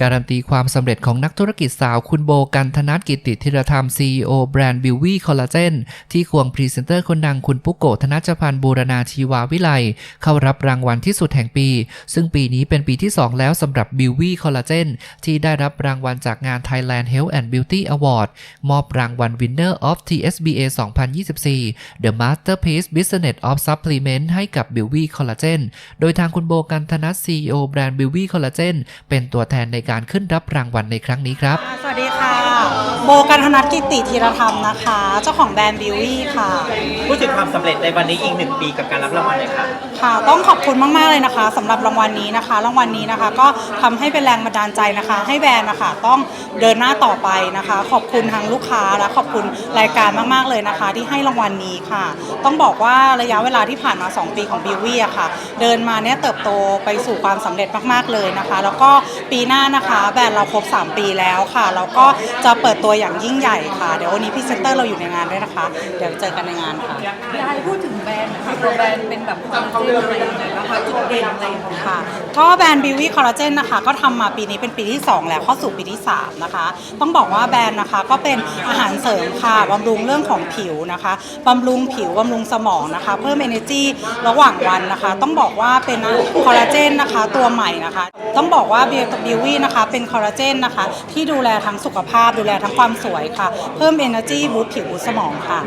การันตีความสำเร็จของนักธุรกิจสาวคุณโบกันธนัทกิติธิรธรรม CEO แบรนด์บิววี่คอลลาเจนที่ควงพรีเซนเตอร์คนดังคุณปุกโกธนัชพันธ์บูรณาชีวาวิไลเข้ารับรางวัลที่สุดแห่งปี ซึ่งปีนี้เป็นปีที่ 2 แล้วสำหรับบิววี่คอลลาเจนที่ได้รับรางวัลจากงาน Thailand Health and Beauty Award มอบรางวัล Winner of TSBA 2024 The Masterpiece Business of Supplement ให้กับบิววี่คอลลาเจนโดยทางคุณโบกันธนัท CEO แบรนด์บิววี่คอลลาเจนเป็นตัวแทนในการขึ้นรับรางวัลในครั้งนี้ครับ สวัสดี ค่ะ โบกันธนัทกิติธีรธรรมนะคะ เจ้าของแบรนด์บิววี่ค่ะ พูดถึงความสำเร็จในวันนี้อีกหนึ่งปีกับการรับรางวัลเลยค่ะ ค่ะ ต้องขอบคุณมาก ๆ เลยนะคะสำหรับรางวัลนี้นะคะ รางวัลนี้นะคะ ก็ทำให้เป็นแรงบันดาลใจนะคะ ให้แบรนด์นะคะ ต้องเดินหน้าต่อไปนะคะ ขอบคุณทางลูกค้าและขอบคุณรายการมาก ๆ เลยนะคะ ที่ให้รางวัลนี้ค่ะ ต้องบอกว่าระยะเวลาที่ผ่านมา 2 ปีของบิววี่อะค่ะ เดินมาเนี่ยเติบโตไปสู่ความสำเร็จมาก ๆ เลยนะคะ แล้วก็ปีหน้านะคะ แบรนด์เราครบ 3 ปีแล้วค่ะ แล้วก็จะเปิดตัวอย่างยิ่งใหญ่ค่ะ เดี๋ยววันนี้พรีเซนเตอร์เราอยู่ในงานด้วยนะคะ เดี๋ยวเจอกันในงานค่ะยายพูดถึงแบรนด์นะคะตัวแบรนด์เป็นแบบคอลลาเจนอะไรยังไงบ้างคะ จุดเด่นอะไรอย่างเงี้ย ค่ะก็แบรนด์บิววี่คอลลาเจนนะคะก็ทำมาปีนี้เป็นปีที่ 2 แล้วเข้าสู่ปีที่ 3 นะคะ ต้องบอกว่าแบรนด์นะคะก็เป็นอาหารเสริมค่ะบำรุงเรื่องของผิวนะคะบำรุงผิวบำรุงสมองนะคะ เพิ่ม energy ระหว่างวันนะคะ ต้องบอกว่าเป็นคอลลาเจนนะคะตัวใหม่นะคะ ต้องบอกว่าบิววี่นะคะเป็นคอลลาเจนนะคะ ที่ดูแลทั้งสุขภาพดูแลทั้งความสวยค่ะ เพิ่ม energy บูสต์ผิวบูสต์สมองค่ะ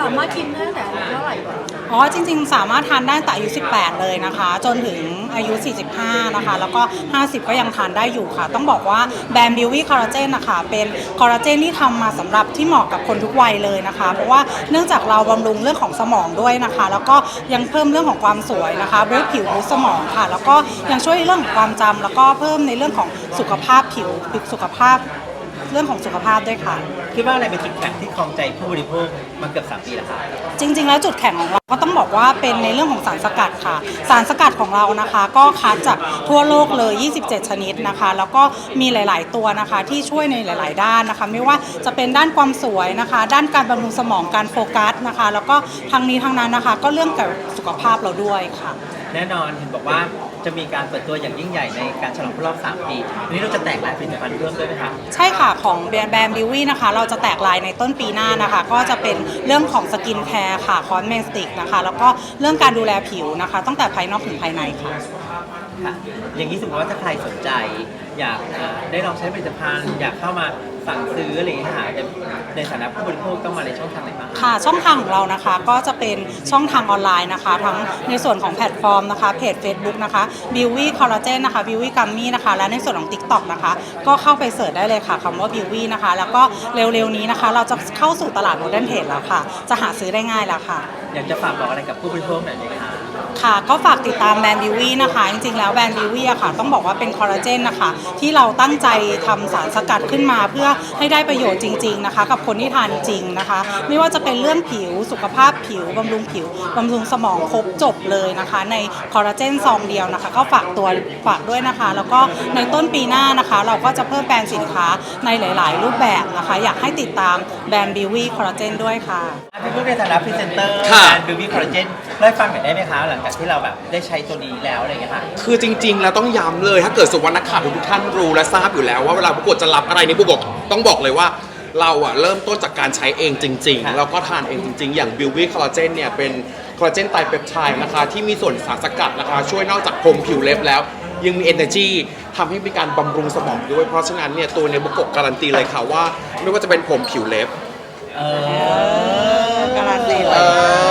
สามารถกินได้ตั้งแต่อายุเท่าไหร่บ้างอ๋อจริงๆ สามารถทานได้ตั้งแต่อายุ18 เลยนะคะ จนถึงอายุ 45 นะคะ แล้วก็ 50 ก็ยังทานได้อยู่ค่ะ ต้องบอกว่าแบรนด์บิววี่คอลลาเจนนะคะ เป็นคอลลาเจนที่ทำมาสำหรับที่เหมาะกับคนทุกวัยเลยนะคะ เพราะว่าเนื่องจากเราบำรุงเรื่องของสมองด้วยนะคะ แล้วก็ยังเพิ่มเรื่องของความสวยนะคะบูสต์ผิวบูสต์สมองค่ะ แล้วก็ยังช่วยเรื่องของความจำแล้วก็เพิ่มในเรื่องของสุขภาพผิวสุขภาพเรื่องของสุขภาพด้วยค่ะ คิดว่าอะไรเป็นจุดแข็งที่ครองใจผู้บริโภคมาเกือบ3ปีแล้วคะจริง ๆ แล้วจุดแข็งของเราก็ต้องบอกว่าเป็นในเรื่องของสารสกัดค่ะ สารสกัดของเรานะคะ ก็คัดจากทั่วโลกเลย 27 ชนิดนะคะ แล้วก็มีหลาย ๆ ตัวนะคะ ที่ช่วยในหลาย ๆ ด้านนะคะ ไม่ว่าจะเป็นด้านความสวยนะคะ ด้านการบำรุงสมองการโฟกัสนะคะ แล้วก็ทางนี้ทางนั้นนะคะ ก็เรื่องเกี่ยวกับสุขภาพเราด้วยค่ะ แน่นอนเห็นบอกว่า จะมีการเปิดตัวอย่างยิ่งใหญ่ในการฉลองครบรอบ 3 ปีวันนี้เราจะแตกลายผลิตภัณฑ์เพิ่มด้วยไหมคะ ใช่ค่ะ ของแบรนด์แบรนด์บิววี่นะคะ เราจะแตกลายในต้นปีหน้านะคะ ก็จะเป็นเรื่องของสกินแคร์ค่ะคอนเมนสติกนะคะ แล้วก็เรื่องการดูแลผิวนะคะ ตั้งแต่ภายนอกถึงภายในค่ะ ค่ะอย่างนี้สมมติว่าถ้าใครสนใจ อยากอ่าได้ลองใช้ผลิตภัณฑ์ อยากเข้ามาสั่งซื้ออะไรอย่างเงี้ยค่ะในในฐานะผู้บริโภคต้องมาในช่องทางไหนบ้างคะ ค่ะช่องทางของเรานะคะก็จะเป็นช่องทางออนไลน์นะคะ ทั้งในส่วนของแพลตฟอร์มนะคะเพจ Facebook นะคะบิววี่คอลลาเจนนะคะบิววี่กัมมี่นะคะ และในส่วนของ TikTok นะคะ ก็เข้าไปเสิร์ชได้เลยค่ะคำว่าบิววี่นะคะ แล้วก็เร็วๆนี้นะคะ เราจะเข้าสู่ตลาดโมเดิร์นเทรดแล้วค่ะ จะหาซื้อได้ง่ายแล้วค่ะ อยากจะฝากบอกอะไรกับผู้บริโภคหน่อยไหมคะ ค่ะก็ฝากติดตามแบรนด์บิววี่นะคะ จริงๆ แล้วแบรนด์บิววี่อะค่ะ ต้องบอกว่าเป็นคอลลาเจนนะคะ ที่เราตั้งใจทำสารสกัดขึ้นมาเพื่อให้ได้ประโยชน์จริง ๆนะคะ กับคนที่ทานจริงนะคะ ไม่ว่าจะเป็นเรื่องผิวสุขภาพผิวบำรุงผิวบำรุงสมองครบจบเลยนะคะ ในคอลลาเจนซองเดียวนะคะ ก็ฝากตัวฝากด้วยนะคะ แล้วก็ในต้นปีหน้านะคะ เราก็จะเพิ่มแบรนด์สินค้าในหลาย ๆ รูปแบบนะคะ อยากให้ติดตามแบรนด์บิววี่คอลลาเจนด้วยค่ะ พี่ผู้ในฐานะพรีเซนเตอร์ค่ะแบรนด์บิวตี้คอลลาเจน เล่าให้ฟังหน่อยได้ไหมคะหลังจากที่เราแบบได้ใช้ตัวนี้แล้วอะไรอย่างเงี้ยค่ะ คือจริง ๆ แล้วต้องย้ำเลย ถ้าเกิดสมมติว่านักข่าวทุกท่านรู้และทราบอยู่แล้วว่าเวลาผู้กดจะรับอะไรนี่ผู้กดต้องบอกเลยว่าเราอะเริ่มต้นจากการใช้เองจริงครับๆแล้วก็ทานเองจริง ๆ อย่างบิววี่คอลลาเจนเนี่ยเป็นคอลลาเจนไตรเปปไทด์นะคะ ที่มีส่วนสารสกัดนะคะ ช่วยนอกจากพรมผิวเล็บแล้ว ยังมี energy ทำให้มีการบำรุงสมองด้วยเพราะฉะนั้นเนี่ยตัวในบุกกการันตีเลยค่ะว่า ไม่ว่าจะเป็นผมผิวเล็บ เออการันตีเลเอย อ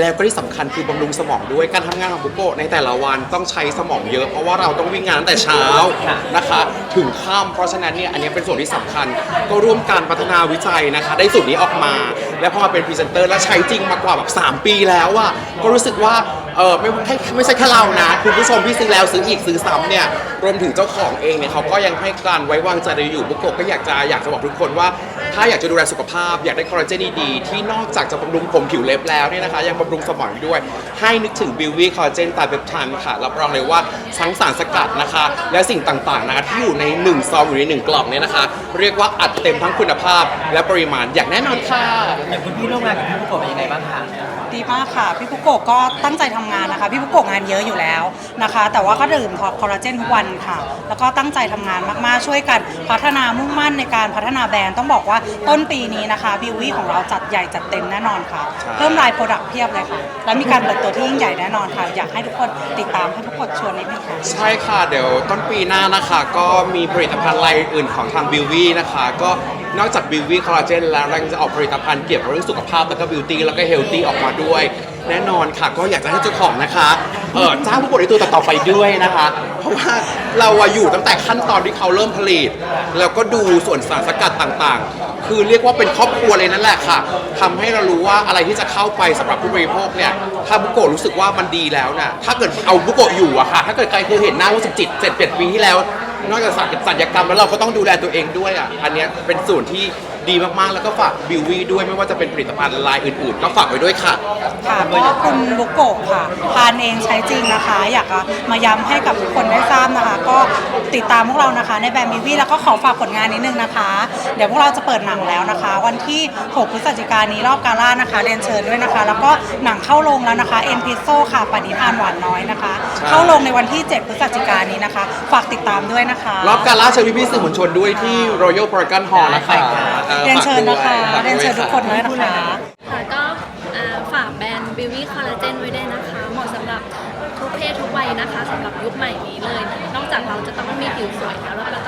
แล้วก็ที่สำคัญคือบำรุงสมองด้วยการทำงานของบุโกะในแต่ละวันต้องใช้สมองเยอะ เพราะว่าเราต้องวิ่งงานตั้งแต่เช้าค่ะนะคะ ถึงค่ำเพราะฉะนั้นเนี่ยอันนี้เป็นส่วนที่สำคัญ ก็ร่วมการพัฒนาวิจัยนะคะ ได้สูตรนี้ออกมา และพอมาเป็นพรีเซนเตอร์และใช้จริงมากว่าแบบ3 ปีแล้วอะก็รู้สึกว่าเออไม่ให้ไม่ใช่แค่เรานะคุณผู้ชมที่ซื้อแล้วซื้ออีกซื้อซ้ำเนี่ยรวมถึงเจ้าของเองเนี่ยเขาก็ยังให้การไว้วางใจเราอยู่บุโกะก็อยากจะอยากจะบอกทุกคนว่า ถ้าอยากจะดูแลสุขภาพ อยากได้คอลลาเจนดีๆที่นอกจากจะบำรุงผมผิวเล็บแล้วเนี่ยนะคะยังบำรุงสมองด้วย ให้นึกถึงบิววี่คอลลาเจนตาเปปไทด์ค่ะ รับรองเลยว่าทั้งสารสกัดนะคะ และสิ่งต่างๆนะคะที่อยู่ใน1ซองหรือใน1กล่องเนี่ยนะคะ เรียกว่าอัดเต็มทั้งคุณภาพและปริมาณอย่างแน่นอนค่ะ อย่างคุณพี่ร่วมงานกับพี่ผู้กบเป็นยังไงบ้างคะดีมากค่ะ พี่ปุกโกะก็ตั้งใจทำงานนะคะ พี่ปุกโกะงานเยอะอยู่แล้วนะคะ แต่ว่าก็ดื่มคอลลาเจนทุกวันค่ะ แล้วก็ตั้งใจทำงานมากๆ ช่วยกันพัฒนามุ่งมั่นในการพัฒนาแบรนด์ต้องบอกว่าต้นปีนี้นะคะบิววี่ของเราจัดใหญ่จัดเต็มแน่นอนค่ะใช่เพิ่มลายโปรดักต์เพียบเลยค่ะ และมีการเปิดตัวที่ยิ่งใหญ่แน่นอนค่ะ อยากให้ทุกคนติดตามให้ทุกคนชวนนิดนึงค่ะ ใช่ค่ะ เดี๋ยวต้นปีหน้านะคะ ก็มีผลิตภัณฑ์รายอื่นของทางบิววี่นะคะ ก็ นอกจากบิววี่คอลลาเจนแล้วเรายังจะออกผลิตภัณฑ์เกี่ยวกับเรื่องสุขภาพแล้วก็บิวตี้แล้วก็เฮลตี้ออกมาด้วย แน่นอนค่ะ ก็อยากจะให้เจ้าของนะคะเออจ้างผู้บริโภคต่อๆไปด้วยนะคะ เพราะว่าเราอะอยู่ตั้งแต่ขั้นตอนที่เขาเริ่มผลิต แล้วก็ดูส่วนสารสกัดต่างๆ คือเรียกว่าเป็นครอบครัวเลยนั่นแหละค่ะทำให้เรารู้ว่าอะไรที่จะเข้าไปสำหรับผู้บริโภคเนี่ยถ้าบุโกะรู้สึกว่ามันดีแล้วน่ะถ้าเกิดเอาบุโกะอยู่อะค่ะ ถ้าเกิดใครเคยเห็นหน้าว่าสิบจิตเจ็ดเจ็ดปีที่แล้ว นอกจากศัลยกรรมแล้วเราก็ต้องดูแลตัวเองด้วยอะ อันเนี้ยเป็นส่วนที่ ดีมากๆ แล้วก็ฝากบิววี่ด้วยไม่ว่าจะเป็นผลิตภัณฑ์ลายอื่นๆ ก็ฝากไว้ด้วยค่ะ ค่ะก็คุณบุกโกะค่ะทานเองใช้จริงนะคะ อยากจะมาย้ำให้กับทุกคนได้ทราบนะคะ ก็ติดตามพวกเรานะคะ ในแบรนด์มิวี่แล้วก็ขอฝากผลงานนิดนึงนะคะ เดี๋ยวพวกเราจะเปิดหนังแล้วนะคะ วันที่ 6 พฤศจิกายนนี้รอบกาล่านะคะเรียนเชิญด้วยนะคะ แล้วก็หนังเข้าโรงแล้วนะคะเอ็นพิโซค่ะปณิธานหวานน้อยนะคะใช่เข้าโรงในวันที่ 7 พฤศจิกายนนี้นะคะ ฝากติดตามด้วยนะคะ รอบการล่าเชิญพี่ๆสื่อมวลชนด้วยที่ Royal Paragon Hall นะคะออเรียนเชิญนะคะฝากด้วยเรียนเชิญทุกคนด้วยนะคะ ค่ะก็อ่าฝากแบรนด์ b ิว y ี c o l l a g e n ไว้ด้วยนะคะ เหมาะสำหรับทุกเพศทุกวัยนะคะสำหรับยุคใหม่นี้เลย นอกจากเราจะต้องมีผิวสวยแล้วเราก็ต้อง